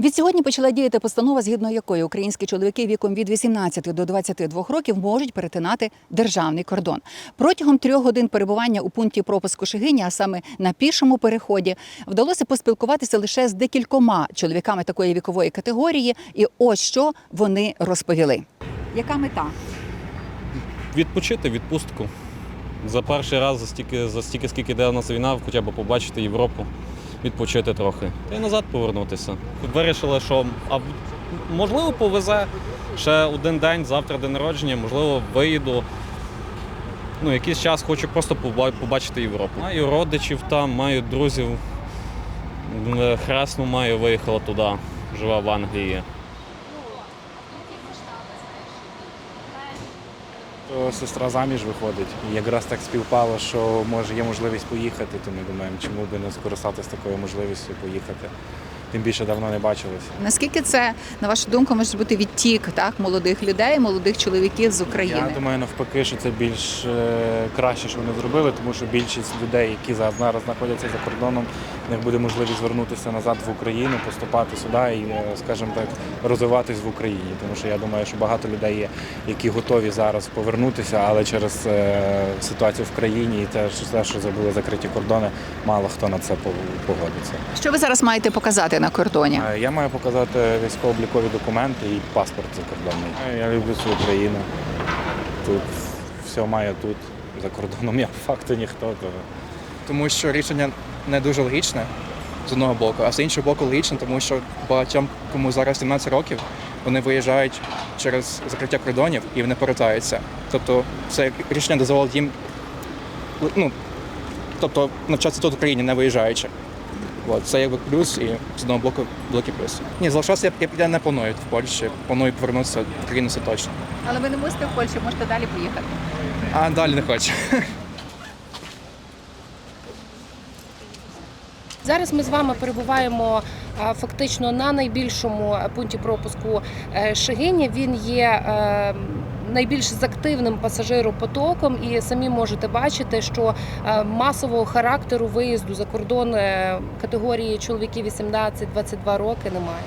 Відсьогодні почала діяти постанова, згідно якої українські чоловіки віком від 18 до 22 років можуть перетинати державний кордон. Протягом трьох годин перебування у пункті пропуску Шегині, а саме на пішому переході, вдалося поспілкуватися лише з декількома чоловіками такої вікової категорії. І ось що вони розповіли. Яка мета? відпочити відпустку. За перший раз за стільки, за стільки скільки йде у нас війна, хоча б побачити Європу, відпочити трохи. Та й назад повернутися. Вирішили, що а, можливо повезе ще один день, завтра день народження, можливо, виїду. Ну, якийсь час хочу просто побачити Європу. Маю родичів там, маю друзів. М, Хресну маю, виїхала туди, живе в Англії. То сестра заміж виходить. Якраз так співпало, що може є можливість поїхати, то ми думаємо, чому би не скористатися такою можливістю поїхати. Тим більше давно не бачилися. Наскільки це, на вашу думку, може бути відтік так молодих людей, молодих чоловіків з України? Я думаю, навпаки, що це більш е, краще, що вони зробили, тому що більшість людей, які зараз знаходяться за кордоном, в них буде можливість звернутися назад в Україну, поступати сюди і, е, скажімо так, розвиватись в Україні. Тому що я думаю, що багато людей є, які готові зараз повернутися, але через е, ситуацію в країні і те, що що забули закриті кордони, мало хто на це погодиться. Що ви зараз маєте показати на кордоні? Е, Я маю показати військово-облікові документи і паспорт закордонний. Е, Я люблю свою країну. Тут все маю тут. За кордоном я факту ніхто. То... тому що рішення не дуже логічне з одного боку, а з іншого боку логічне, тому що багатьом, кому зараз 17 років, вони виїжджають через закриття кордонів і вони повертаються. Тобто це рішення дозволить їм ну, тобто навчатися тут в Україні, не виїжджаючи. От, це якби плюс і з одного боку великий плюс. Ні, залишатися я, я не планую в Польщі, планую повернутися в країну це точно. Але ви не мусите в Польщі, можете далі поїхати. А далі не хочу. Зараз ми з вами перебуваємо фактично на найбільшому пункті пропуску е, Шегині. Він є е, найбільш з активним пасажиропотоком, і самі можете бачити, що е, масового характеру виїзду за кордон е, категорії чоловіків 18-22 роки немає.